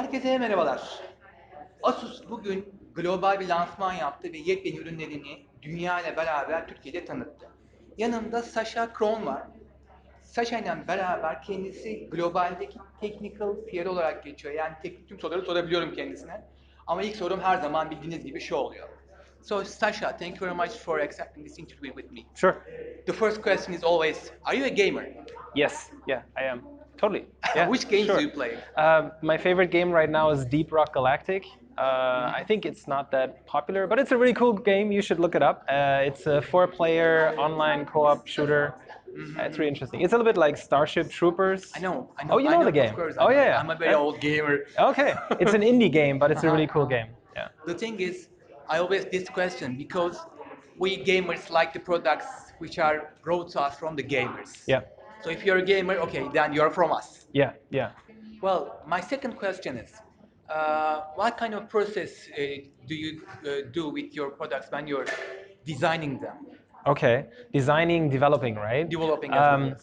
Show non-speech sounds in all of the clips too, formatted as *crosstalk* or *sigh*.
Herkese merhabalar. Asus bugün global bir lansman yaptı ve yepyeni ürünlerini dünya ile beraber Türkiye'de tanıttı. Yanımda Sasha Kron var. Sasha ile beraber kendisi globaldeki technical peer olarak geçiyor. Yani teknik tüm soruları sorabiliyorum kendisine. Ama ilk sorum her zaman bildiğiniz gibi şu oluyor. So Sasha, thank you very much for accepting this interview with me. Sure. The first question is always, are you a gamer? Yes. Yeah, I am. Totally. *laughs* Yeah. Which games sure. do you play? Um, my favorite game right now is Deep Rock Galactic. Uh, I think it's not that popular, but it's a really cool game. You should look it up. Uh, it's a four-player online co-op shooter. Uh, It's really interesting. It's a little bit like Starship Troopers. I know, I know. Oh, you know know, the game. Course, Oh, yeah. I'm a very Uh, old gamer. Okay, it's an *laughs* indie game, but it's a really cool game. Yeah. The thing is, I always this question because we gamers like the products which are brought to us from the gamers. Yeah. So if you're a gamer, okay, then you're from us. Yeah. Yeah. Well, my second question is, uh, what kind of process uh, do you uh, do with your products when you're designing them, Okay. Designing, developing, right? developing as well? Um,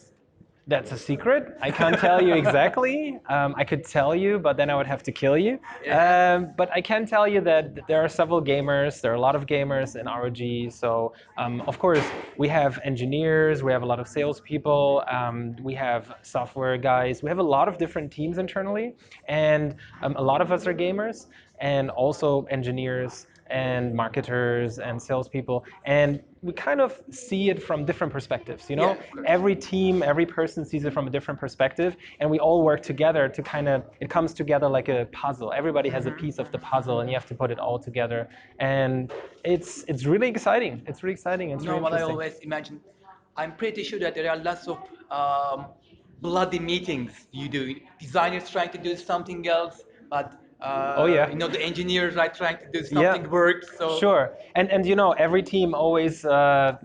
That's a secret. I can't tell you exactly. *laughs* Um, I could tell you, but then I would have to kill you. Yeah. Um, but I can tell you that there are several gamers. There are a lot of gamers in ROG. So um, of course we have engineers. We have a lot of salespeople. Um, we have software guys. We have a lot of different teams internally, and um, a lot of us are gamers, and also engineers and marketers and salespeople. And we kind of see it from different perspectives. You know, Yeah, every team, every person sees it from a different perspective, and we all work together to kind of it comes together like a puzzle. Everybody has a Mm-hmm. piece of the puzzle, and you have to put it all together. And it's it's really exciting. It's really exciting. It's You know really what I always imagine? I'm pretty sure that there are lots of um, bloody meetings you do. Designers trying to do something else, but uh, Oh, yeah. you know the engineers are trying to do something work. So Sure, and and you know every team always uh,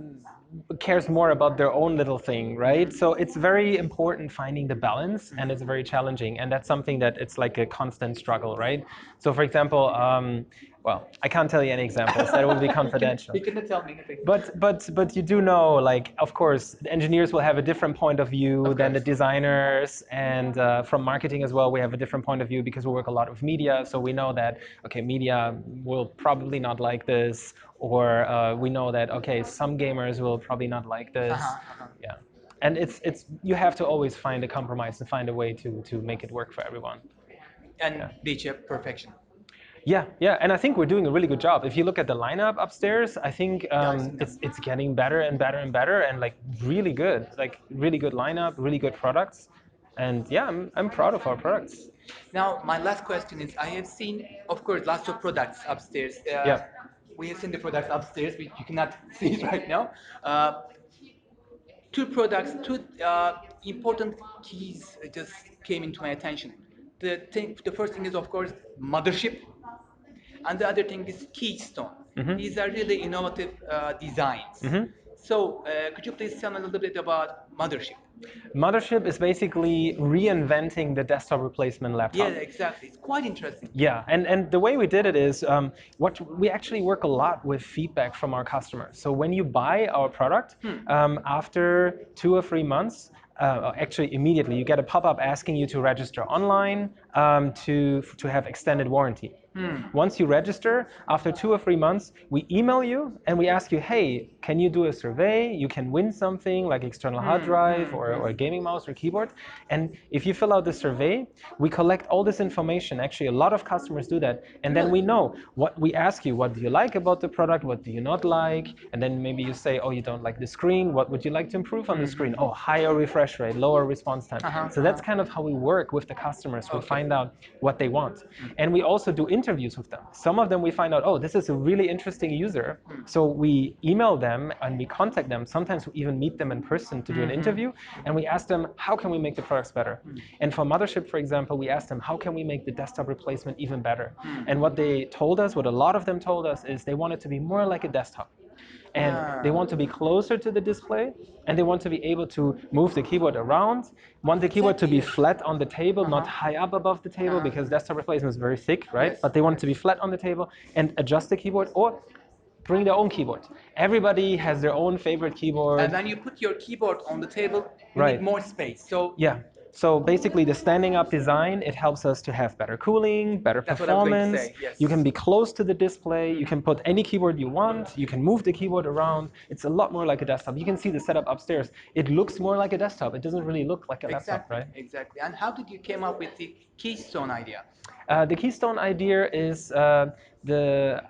cares more about their own little thing, right? So it's very important finding the balance, and it's very challenging, and that's something that it's like a constant struggle, right? So for example, um, well, I can't tell you any examples; that will be *laughs* confidential. You cannot tell me anything. But but but you do know, like, of course, the engineers will have a different point of view Of than the designers, and uh, from marketing as well, we have a different point of view because we work a lot with media. So we know that okay, media will probably not like this, or uh, we know that okay, some gamers will probably not like this. Uh-huh, uh-huh. Yeah, and it's it's you have to always find a compromise and find a way to to make it work for everyone. and reach a perfection. Yeah, yeah, and I think we're doing a really good job. If you look at the lineup upstairs, I think um, it's it's getting better and better and better, and like really good, like really good lineup, really good products, and yeah, I'm I'm proud of our products. Now, my last question is: I have seen, of course, lots of products upstairs. Uh, Yeah. We have seen the products upstairs, which you cannot *laughs* see it right now. Uh, two products, two uh, important keys just came into my attention. The thing, the first thing is, of course, mothership, and the other thing is keystone. Mhm. These are really innovative uh, designs. Mhm. So, uh, could you please tell me a little bit about mothership? Mothership is basically reinventing the desktop replacement laptop. Yeah, exactly. It's quite interesting. Yeah, and, and the way we did it is um, what we actually work a lot with feedback from our customers. So when you buy our product, um, after two or three months, uh, actually immediately, you get a pop-up asking you to register online um, to to have extended warranty. Once you register, after two or three months, we email you and we ask you, hey, can you do a survey? You can win something like external hard drive or, or a gaming mouse or keyboard. And if you fill out the survey, we collect all this information. Actually, a lot of customers do that. And then we know what we ask you, what do you like about the product? What do you not like? And then maybe you say, oh, you don't like the screen. What would you like to improve on the screen? Oh, higher refresh rate, lower response time. Uh-huh, So that's kind of how we work with the customers. We Okay. find out what they want. And we also do interviews with them. Some of them we find out, oh, this is a really interesting user. So we email them and we contact them. Sometimes we even meet them in person to do an mm-hmm. interview. And we ask them, how can we make the products better? Mm. And for Mothership, for example, we asked them, how can we make the desktop replacement even better? Mm. And what they told us, what a lot of them told us, is they want it to be more like a desktop. And they want to be ah. closer to the display, and they want to be able to move the keyboard around. Want the keyboard to be flat on the table, not uh-huh. high up above the table, uh-huh. because desktop replacement is very thick, right? Yes. But they want it to be flat on the table and adjust the keyboard, or bring their own keyboard. Everybody has their own favorite keyboard. And when you put your keyboard on the table, you Right. need more space. So yeah. So basically, the standing up design it helps us to have better cooling, better That's what I was going to performance. say, yes. You can be close to the display. You can put any keyboard you want. You can move the keyboard around. It's a lot more like a desktop. You can see the setup upstairs. It looks more like a desktop. It doesn't really look like a laptop, right? exactly. And how did you came up with the Keystone idea? Uh, the Keystone idea is uh, the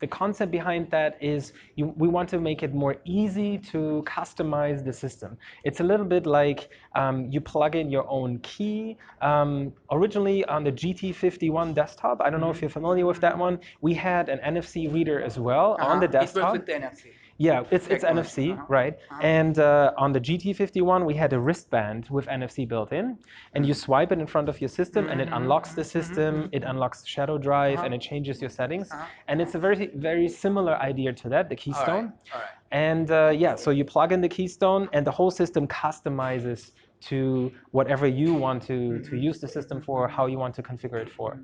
the concept behind that is you, we want to make it more easy to customize the system. It's a little bit like um, you plug in your own key. Um, originally on the GT51 desktop, I don't know if you're familiar with that one, we had an NFC reader as well on the Uh-huh. It desktop. works with the NFC. Yeah, it's, it's NFC, uh-huh. right? Uh-huh. And uh, on the GT51, we had a wristband with NFC built in, and you swipe it in front of your system, and it Mhm, unlocks the mhm, system, it unlocks the Shadow Drive, and Uh-huh. it changes your settings. Uh-huh. And it's a very, very similar idea to that, the Keystone. right, all right. And uh, yeah, so you plug in the Keystone, and the whole system customizes to whatever you want to, to use the system for, how you want to configure it for.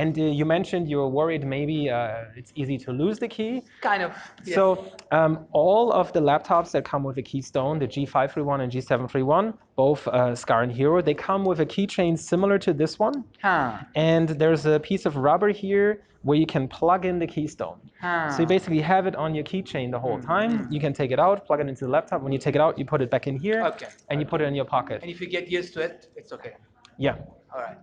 And uh, you mentioned you're worried maybe uh, it's easy to lose the key. Kind of. yes. So um, all of the laptops that come with a Keystone, the G531 and G731, both uh, Scar and Hero, they come with a keychain similar to this one. Huh. And there's a piece of rubber here where you can plug in the Keystone. Huh. So you basically have it on your keychain the whole time. You can take it out, plug it into the laptop. When you take it out, you put it back in here, Okay. and you put it in your pocket. And if you get used to it, it's okay. Yeah. All right.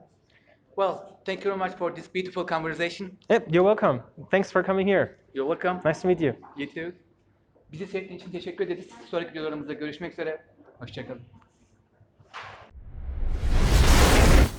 Well, thank you very much for this beautiful conversation. Yep, you're welcome. Thanks for coming here. You're welcome. Nice to meet you. You too. Bizi seyrettiğin için teşekkür ederiz. Sonraki videolarımızda görüşmek üzere. Hoşçakalın.